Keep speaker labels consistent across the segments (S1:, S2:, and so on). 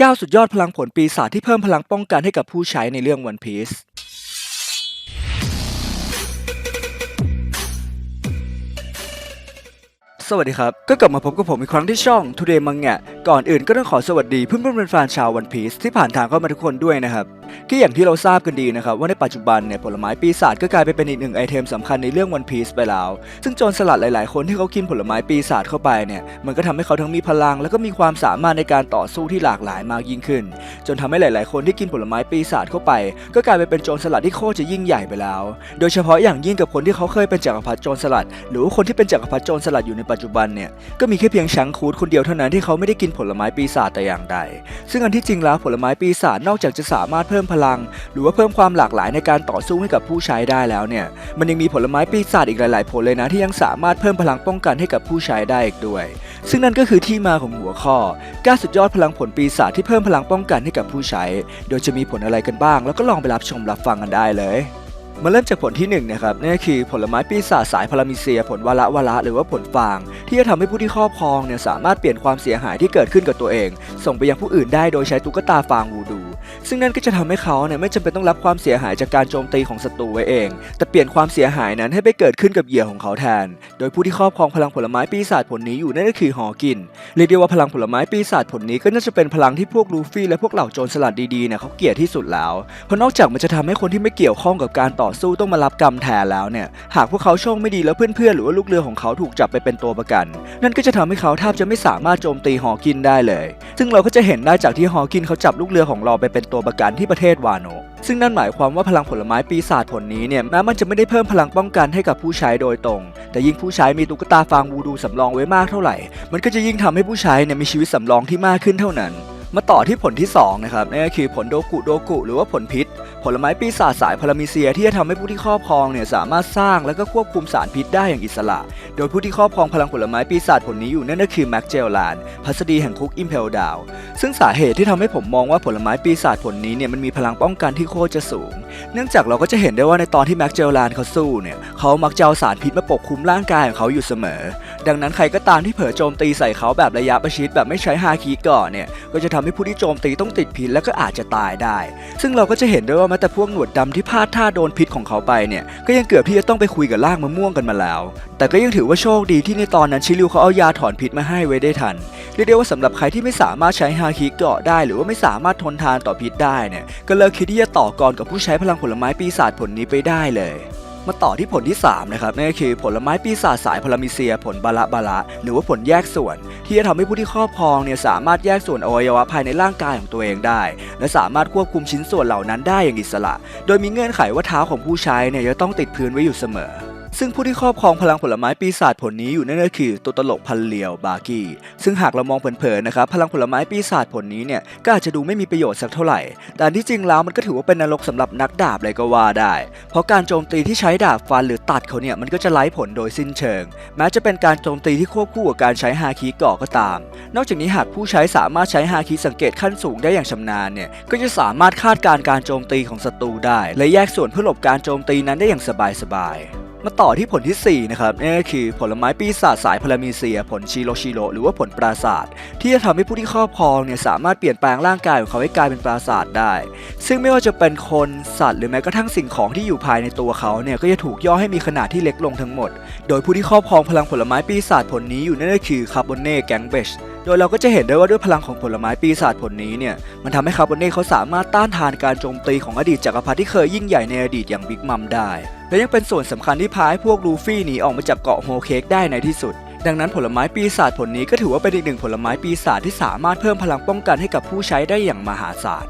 S1: 9 สุดยอดพลังผลปีศาจที่เพิ่มพลังป้องกันให้กับผู้ใช้ในเรื่องวันพีซสวัสดีครับ ก็กลับมาพบกับผมอีกครั้งที่ช่อง Today Manga ก่อนอื่นก็ต้องขอสวัสดีเพื่อนเพื่อนแฟนชาววันพีซที่ผ่านทางเข้ามาทุกคนด้วยนะครับ ก็อย่างที่เราทราบกันดีนะครับว่าในปัจจุบันเนี่ยผลไม้ปีศาจก็กลายไปเป็นอีกหนึ่งไอเทมสำคัญในเรื่อง One Piece ไปแล้ว ซึ่งโจรสลัดหลาย ๆ คนที่เขากินผลไม้ปีศาจเข้าไปเนี่ยมันก็ทำให้เขาทั้งมีพลัง แล้วก็มีความสามารถในการต่อสู้ที่หลากหลายมากยิ่งขึ้น จนทำให้หลาย ๆ คนที่กินผลไม้ปีศาจเข้าไป ก็กลายไปเป็นโจรสลัดที่โคตรจะยิ่งใหญ่ไปแล้ว โดยเฉพาะอย่างยิ่งกับคนที่เขาเคยเป็นจักรพรรดิโจรสลัด หรือคนที่เป็นจักรพรรดิโจรสลัดอยู่ในปัจจุบันเนี่ยก็มีแค่เพียงชังคูดคนเดียวเท่านั้นที่เขาไม่ได้กินผลไม้ปีศาจแต่อย่างใด ซึ่งอันที่จริงแล้วผลไม้ปีศาจนอกจากจะสามารถเพิ่มพลัง หรือว่าเพิ่มความหลากหลายในการต่อสู้ให้กับผู้ใช้ได้แล้วเนี่ย มันยังมีผลไม้ปีศาจอีกหลาย ๆ ผลเลยนะที่ยังสามารถเพิ่มพลังป้องกันให้กับผู้ใช้ได้อีกด้วย ซึ่งนั่นก็คือที่มาของหัวข้อ9สุดยอดพลังผลปีศาจที่เพิ่มพลังป้องกันให้กับผู้ใช้ โดยจะมีผลอะไรกันบ้าง แล้วก็ลองไปรับชมรับฟังกันได้เลยมาเริ่มจากผลที่1นงนะครับนั่คือผลไม้ปีศาจสายพารามิเซีย ผลวาระวาระหรือว่าผลฟาง ที่จะทำให้ผู้ที่ครอบครองเนี่ยสามารถเปลี่ยนความเสียหายที่เกิดขึ้นกับตัวเอง ส่งไปยังผู้อื่นได้โดยใช้ตุ๊กตาฟางวูดู ซึ่งนั่นก็จะทำให้เขาเนี่ยไม่จำเป็นต้องรับความเสียหายจากการโจมตีของศัตรูไว้เอง แต่เปลี่ยนความเสียหายนั้นให้ไปเกิดขึ้นกับเหยื่อของเขาแทน โดยผู้ที่ครอบครองพลังผลไม้ปีศาจผลนี้อยู่นั่นก็คือฮอร์กิน เรียกได้ว่าพลังผลไม้ปีศาจผลนี้ก็น่าจะเป็นพลังที่พวกลูฟี่และพวกเหล่าโจรสลัดดีๆเนี่ยเขาเกลียดที่สุดแล้ว เพราะนอกจากมันจะทำให้คนที่ไม่เกี่ยวข้องกับการต่อสู้ต้องมารับกรรมแทนแล้วเนี่ย หากพวกเขาโชคไม่ดีแล้วเพื่อนๆหรือว่าลูกเรือของเขาถูกจับไปเป็นตัวประกัน นั่นก็จะทำให้เขาแทบจะไม่สามารถโจมตีฮอกินได้เลย ซึ่งเราก็จะเห็นได้จากที่ฮอกินเขาจับลูกเรือของเราไปเป็นตัวประกันที่ประเทศวาโน ซึ่งนั่นหมายความว่าพลังผลไม้ปีศาจผลนี้เนี่ยแม้มันจะไม่ได้เพิ่มพลังป้องกันให้กับผู้ใช้โดยตรง แต่ยิ่งผู้ใช้มีตุ๊กตาฟางวูดูสำรองไว้มากเท่าไหร่ มันก็จะยิ่งทำให้ผู้ใช้เนี่ยมีชีวิตสำรองที่มากขึ้นเท่านั้น มาต่อที่ผลที่2นะครับนั่นก็คือผลโดกุโดกุหรือว่าผลพิษ ผลไม้ปีศาจสายพารามิเซียที่จะทำให้ผู้ที่ครอบครองเนี่ยสามารถสร้างและก็ควบคุมสารพิษได้อย่างอิสระ โดยผู้ที่ครอบครองพลังผลไม้ปีศาจผลนี้อยู่นั่นก็คือแม็กเจลแลนพัสดีแห่งคุกอิมเพลดาวซึ่งสาเหตุที่ทำให้ผมมองว่าผลไม้ปีศาจผลนี้เนี่ยมันมีพลังป้องกันที่โคตรจะสูง เนื่องจากเราก็จะเห็นได้ว่าในตอนที่แม็กเจลแลนเขาสู้เนี่ยเขามักจะเอาสารพิษมาปกคลุมร่างกายของเขาอยู่เสมอ ดังนั้นใครก็ตามที่เผลอโจมตีใส่เขาแบบระยะประชิดแบบไม่ใช้ฮาคิก่อนเนี่ยก็จะทำให้ผู้ที่โจมตีต้องติดพิษและก็อาจจะตายได้ ซึ่งเราก็จะเห็นได้ว่าแม้แต่พวกหนวดดำที่พลาดท่าโดนพิษของเขาไปเนี่ยก็ยังเกือบที่จะต้องไปคุยกับล่างมะม่วงกันมาแล้ว แต่ก็ยังถือว่าโชคดีที่ในตอนนั้นชิริวเขาเอายาถอนพิษมาให้ไว้ได้ทันเรียกได้ว่าสำหรับใครที่ไม่สามารถใช้ฮาคิเกาะได้ หรือว่าไม่สามารถทนทานต่อพิษได้เนี่ยก็เลิกคิดที่จะต่อกรกับผู้ใช้พลังผลไม้ปีศาจผลนี้ไปได้เลย มาต่อที่ผลที่ 3 นะครับนั่นก็คือผลไม้ปีศาจสายพลามิเซีย ผลบาละบาละหรือว่าผลแยกส่วน ที่จะทำให้ผู้ที่ครอบครองเนี่ยสามารถแยกส่วนอวัยวะภายในร่างกายของตัวเองได้ และสามารถควบคุมชิ้นส่วนเหล่านั้นได้อย่างอิสระ โดยมีเงื่อนไขว่าเท้าของผู้ใช้เนี่ยจะต้องติดพื้นไว้อยู่เสมอ ซึ่งผู้ที่ครอบครองพลังผลไม้ปีศาจผลนี้อยู่นั่นก็คือตัวตลกพันเหลียวบากี้ ซึ่งหากเรามองเผินๆนะครับพลังผลไม้ปีศาจผลนี้เนี่ยก็อาจจะดูไม่มีประโยชน์สักเท่าไหร่ แต่ที่จริงแล้วมันก็ถือว่าเป็นนรกสำหรับนักดาบเลยก็ว่าได้ เพราะการโจมตีที่ใช้ดาบฟันหรือตัดเขาเนี่ยมันก็จะไร้ผลโดยสิ้นเชิง แม้จะเป็นการโจมตีที่ควบคู่กับการใช้ฮาคิกาะก็ตาม นอกจากนี้หากผู้ใช้สามารถใช้ฮาคิสังเกตขั้นสูงได้อย่างชำนาญเนี่ยก็จะสามารถคาดการณ์การโจมตีของศัตรูได้ และแยกส่วนเพื่อหลบการโจมตีนั้นได้อย่างสบายๆ มาต่อที่ผลที่ 4 นะครับนั่นก็คือผลไม้ปีศาจสายพารามีเซีย ผลชิโรชิโรหรือว่าผลปราศาสตร์ที่จะทำให้ผู้ที่ครอบครองเนี่ยสามารถเปลี่ยนแปลงร่างกายของเขาให้กลายเป็นปราศาสตร์ได้ ซึ่งไม่ว่าจะเป็นคนสัตว์หรือแม้กระทั่งสิ่งของที่อยู่ภายในตัวเขาเนี่ยก็จะถูกย่อให้มีขนาดที่เล็กลงทั้งหมด โดยผู้ที่ครอบครองพลังผลไม้ปีศาจผลนี้อยู่นั่นก็คือคาร์บอนเน่แกงเบชโดยเราก็จะเห็นได้ว่าด้วยพลังของผลไม้ปีศาจผลนี้เนี่ย มันทำให้คาร์บอนเน่เขาสามารถต้านทานการโจมตีของอดีตจักรพรรดิที่เคยยิ่งใหญ่ในอดีตอย่างบิ๊กมัมได้ และยังเป็นส่วนสำคัญที่พาให้พวกลูฟี่หนีออกมาจากเกาะโฮเค้กได้ในที่สุด ดังนั้นผลไม้ปีศาจผลนี้ก็ถือว่าเป็นอีกหนึ่งผลไม้ปีศาจที่สามารถเพิ่มพลังป้องกันให้กับผู้ใช้ได้อย่างมหาศาล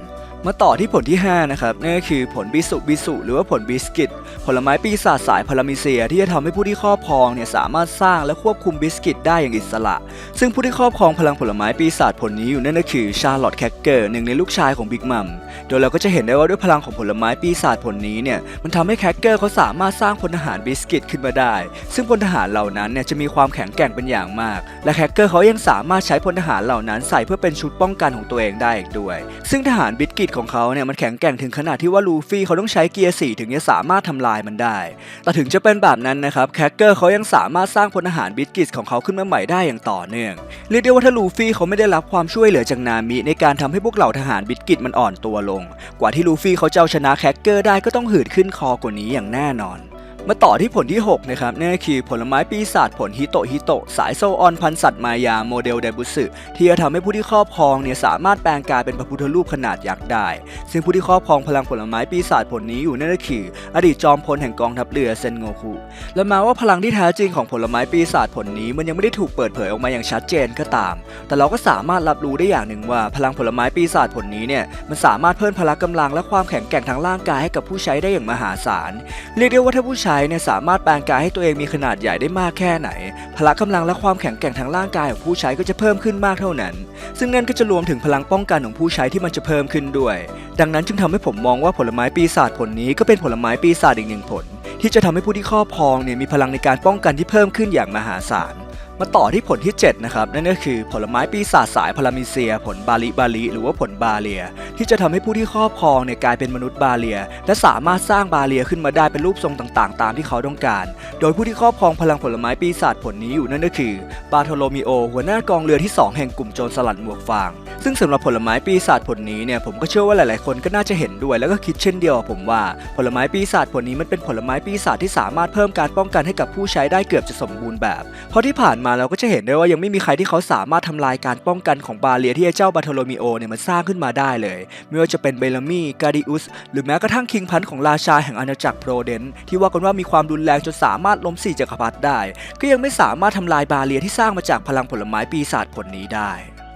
S1: มาต่อที่ผลที่ 5 นะครับนั่นก็คือผลบิสุบิสุ หรือว่าผลบิสกิต ผลไม้ปีศาจสายพารามิเซีย ที่จะทำให้ผู้ที่ครอบครองเนี่ยสามารถสร้างและควบคุมบิสกิตได้อย่างอิสระ ซึ่งผู้ที่ครอบครองพลังผลไม้ปีศาจผลนี้อยู่นั่นก็คือชาร์ลอตแคคเกอร์หนึ่งในลูกชายของบิ๊กมัมโดยเราก็จะเห็นได้ว่าด้วยพลังของผลไม้ปีศาจผลนี้เนี่ยมันทำให้แคคเกอร์เขาสามารถสร้างพลทหารบิสกิตขึ้นมาได้ ซึ่งพลทหารเหล่านั้นเนี่ยจะมีความแข็งแกร่งเป็นอย่างมาก และแคคเกอร์เขายังสามารถใช้พลทหารเหล่านั้นใส่เพื่อเป็นชุดป้องกันของตัวเองได้อีกด้วย ซึ่งทหารบิสกิตตของเขาเนี่ยมันแข็งแกร่งถึงขนาดที่ว่าลูฟี่เขาต้องใช้เกียร์สี่ถึงจะสามารถทำลายมันได้ แต่ถึงจะเป็นแบบนั้นนะครับแคคเกอร์เขายังสามารถสร้างพลทหารบิสกิตของเขาขึ้นมาใหม่ได้อย่างต่อเนื่อง เรียกได้ว่าถ้าลูฟี่เขาไม่ได้รับความช่วยเหลือจากนามิในการทำให้พวกเหล่าทหารบิสกิตมันอ่อนตัวลง กว่าที่ลูฟี่เขาจะเอาชนะแคคเกอร์ได้ก็ต้องหืดขึ้นคอกว่านี้อย่างแน่นอน มาต่อที่ผลที่ 6 นะครับนั่นคือผลไม้ปีศาจผลฮิโตฮิโตสายโซออนพันสัตว์มายาโมเดลไดบุสึที่จะทำให้ผู้ที่ครอบครองเนี่ยสามารถแปลงกายเป็นพระพุทธรูปขนาดยักษ์ได้ ซึ่งผู้ที่ครอบครองพลังผลไม้ปีศาจผลนี้อยู่นั่นก็คือ อดีตจอมพลแห่งกองทัพเรือเซนโงคุและม้ว่าพลังที่แท้จริงของผลไม้ปีศาจผลนี้มันยังไม่ได้ถูกเปิดเผยออกมาอย่างชัดเจนก็ตาม แต่เราก็สามารถรับรู้ได้อย่างหนึ่งว่า พลังผลไม้ปีศาจผลนี้เนี่ยมันสามารถเพิ่มพละกำลังและความแข็งแกร่งทางร่างกายให้กับผู้ใช้ได้อย่างมหาศาลเรียกได้ว่าถ้าผู้ใช้เนี่ยสามารถแปลงกายให้ตัวเองมีขนาดใหญ่ได้มากแค่ไหน พละกำลังและความแข็งแกร่งทางร่างกายของผู้ใช้ก็จะเพิ่มขึ้นมากเท่านั้น ซึ่งนั่นก็จะรวมถึงพลังป้องกันของผู้ใช้ที่มันจะเพิ่มขึ้นด้วย ดังนั้นจึงทำให้ผมมองว่าผลไม้ปีศาจผลนี้ก็เป็นผลไม้ปีศาจอีกหนึ่งผล ที่จะทำให้ผู้ที่ครอบครองเนี่ยมีพลังในการป้องกันที่เพิ่มขึ้นอย่างมหาศาล มาต่อที่ผลที่ 7 นะครับ นั่นก็คือผลไม้ปีศาจสายพารามิเซีย ผลบาลิบาลิ หรือว่าผลบาเลีย ที่จะทำให้ผู้ที่ครอบครองเนี่ยกลายเป็นมนุษย์บาเลีย และสามารถสร้างบาเลียขึ้นมาได้เป็นรูปทรงต่างๆ ตามที่เขาต้องการ โดยผู้ที่ครอบครองพลังผลไม้ปีศาจผลนี้อยู่นั่นก็คือบาโทโลมิโอ หัวหน้ากองเรือที่ 2 แห่งกลุ่มโจรสลัดหมวกฟาง ซึ่งสำหรับผลไม้ปีศาจผลนี้เนี่ยผมก็เชื่อว่าหลาย ๆ คนก็น่าจะเห็นด้วยแล้วก็คิดเช่นเดียวกับผมว่า ผลไม้ปีศาจผลนี้มันเป็นผลไม้ปีศาจที่สามารถเพิ่มการป้องกันให้กับผู้ใช้ได้เกือบจะสมบูรณ์แบบ เพราะที่ผ่านมาเราก็จะเห็นได้ว่ายังไม่มีใครที่เขาสามารถทำลายการป้องกันของบาเลียที่ไอ้เจ้าบาโทโลมิโอเนี่ยมันสร้างขึ้นมาได้เลย ไม่ว่าจะเป็นเบลามี่กาดิอุสหรือแม้กระทั่งคิงพันของราชาแห่งอาณาจักรโปรเดนที่ว่ากันว่ามีความรุนแรงจนสามารถล้มสี่จักรพรรดิได้ ก็ยังไม่สามารถทำลายบาเลียที่สร้างมาจากพลังผลไม้ปีศาจผลนี้ได้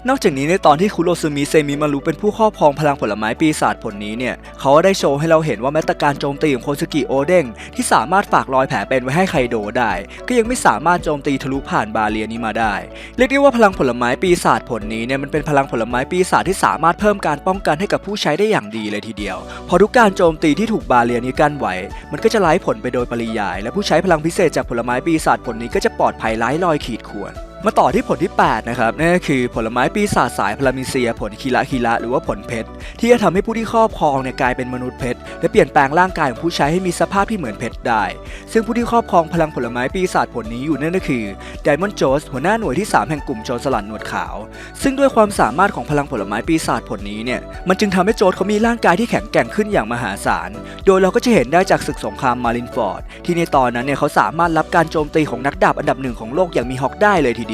S1: นอกจากนี้ในตอนที่คุโรซึมิเซมิมารุเป็นผู้ครอบครองพลังผลไม้ปีศาจผลนี้เนี่ยเขาก็ได้โชว์ให้เราเห็นว่าแม้แต่การโจมตีของโคซึกิโอเด้งที่สามารถฝากรอยแผลเป็นไว้ให้ไคโดได้ ก็ยังไม่สามารถโจมตีทะลุผ่านบาเลียนี้มาได้ เรียกได้ว่าพลังผลไม้ปีศาจผลนี้เนี่ยมันเป็นพลังผลไม้ปีศาจที่สามารถเพิ่มการป้องกันให้กับผู้ใช้ได้อย่างดีเลยทีเดียว พอทุกการโจมตีที่ถูกบาเลียนี้กั้นไว้ มันก็จะไร้ผลไปโดยปริยาย และผู้ใช้พลังพิเศษจากผลไม้ปีศาจผลนี้ก็จะปลอดภัยไร้รอยขีดข่วน มาต่อที่ผลที่ 8 นะครับนั่นก็คือผลไม้ปีศาจสายพลามิเซีย ผลคีระคีระหรือว่าผลเพชรที่จะทำให้ผู้ที่ครอบครองเนี่ยกลายเป็นมนุษย์เพชรและเปลี่ยนแปลงร่างกายของผู้ใช้ให้มีสภาพที่เหมือนเพชรได้ ซึ่งผู้ที่ครอบครองพลังผลไม้ปีศาจผลนี้อยู่นั่นก็คือไดมอนด์โจสหัวหน้าหน่วยที่ 3 แห่งกลุ่มโจรสลัดหนวดขาว ซึ่งด้วยความสามารถของพลังผลไม้ปีศาจผลนี้เนี่ยมันจึงทำให้โจสเขามีร่างกายที่แข็งแกร่งขึ้นอย่างมหาศาล โดยเราก็จะเห็นได้จากศึกสงครามมารินฟอร์ดที่ในตอนนั้นเนี่ยเขาสามารถรับการโจมตีของนักดาบอันดับหนึ่งของโลกอย่างมีฮอกได้เลยทีเดียว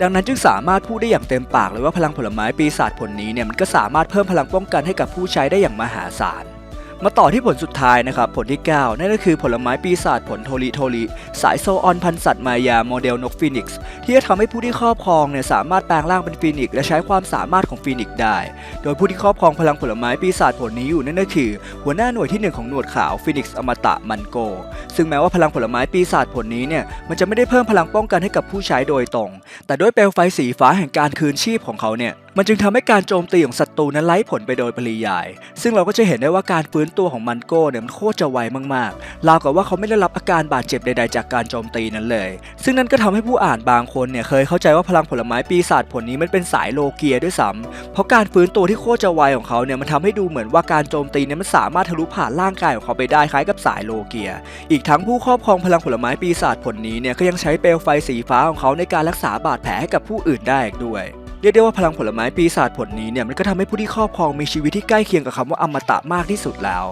S1: ดังนั้นจึงสามารถพูดได้อย่างเต็มปากเลยว่าพลังผลไม้ปีศาจผลนี้เนี่ยมันก็สามารถเพิ่มพลังป้องกันให้กับผู้ใช้ได้อย่างมหาศาล มาต่อที่ผลสุดท้ายนะครับ ผลที่ 9 นั่นก็คือผลไม้ปีศาจผลโทริโทริสายโซออนพันสัตว์มายาโมเดลนกฟีนิกซ์ที่จะทำให้ผู้ที่ครอบครองเนี่ยสามารถแปลงร่างเป็นฟีนิกซ์และใช้ความสามารถของฟีนิกซ์ได้ โดยผู้ที่ครอบครองพลังผลไม้ปีศาจผลนี้อยู่นั่นก็คือ หัวหน้าหน่วยที่หนึ่งของหนวดขาวฟีนิกซ์อมตะมันโก ซึ่งแม้ว่าพลังผลไม้ปีศาจผลนี้เนี่ยมันจะไม่ได้เพิ่มพลังป้องกันให้กับผู้ใช้โดยตรง แต่ด้วยเปลวไฟสีฟ้าแห่งการคืนชีพของเขาเนี่ยมันจึงทำให้การโจมตีของศัตรูนั้นไร้ผลไปโดยปริยาย ซึ่งเราก็จะเห็นได้ว่าการฟื้นตัวของมันโก้เนี่ยมันโคตรจะไวมากๆราวกับว่าเขาไม่ได้รับอาการบาดเจ็บใดๆจากการโจมตีนั้นเลย ซึ่งนั่นก็ทำให้ผู้อ่านบางคนเนี่ยเคยเข้าใจว่าพลังผลไม้ปีศาจผลนี้มันเป็นสายโลเกียด้วยซ้ำเพราะการฟื้นตัวที่โคตรจะไวของเขาเนี่ยมันทำให้ดูเหมือนว่าการโจมตีเนี่ยมันสามารถทะลุผ่านร่างกายของเขาไปได้คล้ายกับสายโลเกีย อีกทั้งผู้ครอบครองพลังผลไม้ปีศาจผลนี้เนี่ยก็ยังใช้เปลวไฟสีฟ้าของเขาในการรักษาบาดแผลให้กับผู้อื่นได้อีกด้วย เรียกได้ว่าพลังผลไม้ปีศาจผลนี้เนี่ยมันก็ทำให้ผู้ที่ครอบครองมีชีวิตที่ใกล้เคียงกับคำว่าอมตะมากที่สุดแล้ว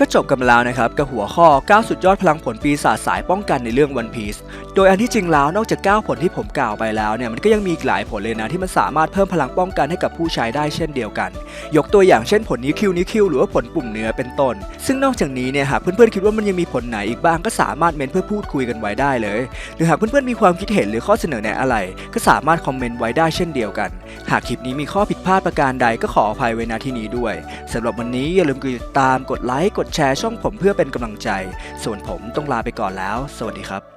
S1: ก็จบกันแล้วนะครับกับหัวข้อ 9 สุดยอดพลังผลปีศาจสายป้องกันในเรื่อง One Piece โดยอันที่จริงแล้วนอกจาก 9 ผลที่ผมกล่าวไปแล้วเนี่ยมันก็ยังมีอีกหลายผลเลยนะที่มันสามารถเพิ่มพลังป้องกันให้กับผู้ใช้ได้เช่นเดียวกัน ยกตัวอย่างเช่นผลนิ้วคิวนิ้วคิวหรือว่าผลปุ่มเนื้อเป็นต้น ซึ่งนอกจากนี้เนี่ยหากเพื่อนๆคิดว่ามันยังมีผลไหนอีกบ้างก็สามารถเมนเพื่อพูดคุยกันไว้ได้เลย หรือหากเพื่อนๆมีความคิดเห็นหรือข้อเสนอแนะอะไร ก็สามารถคอมเมนต์ไว้ได้เช่นเดียวกัน หากคลิปนี้มีข้อผิดพลาดประการใดก็ขออภัยไว้ณที่นี้ด้วยสำหรับวันนี้อย่าลืมกดติดตามกดไลค์กดแชร์ช่องผมเพื่อเป็นกำลังใจ ส่วนผมต้องลาไปก่อนแล้ว สวัสดีครับ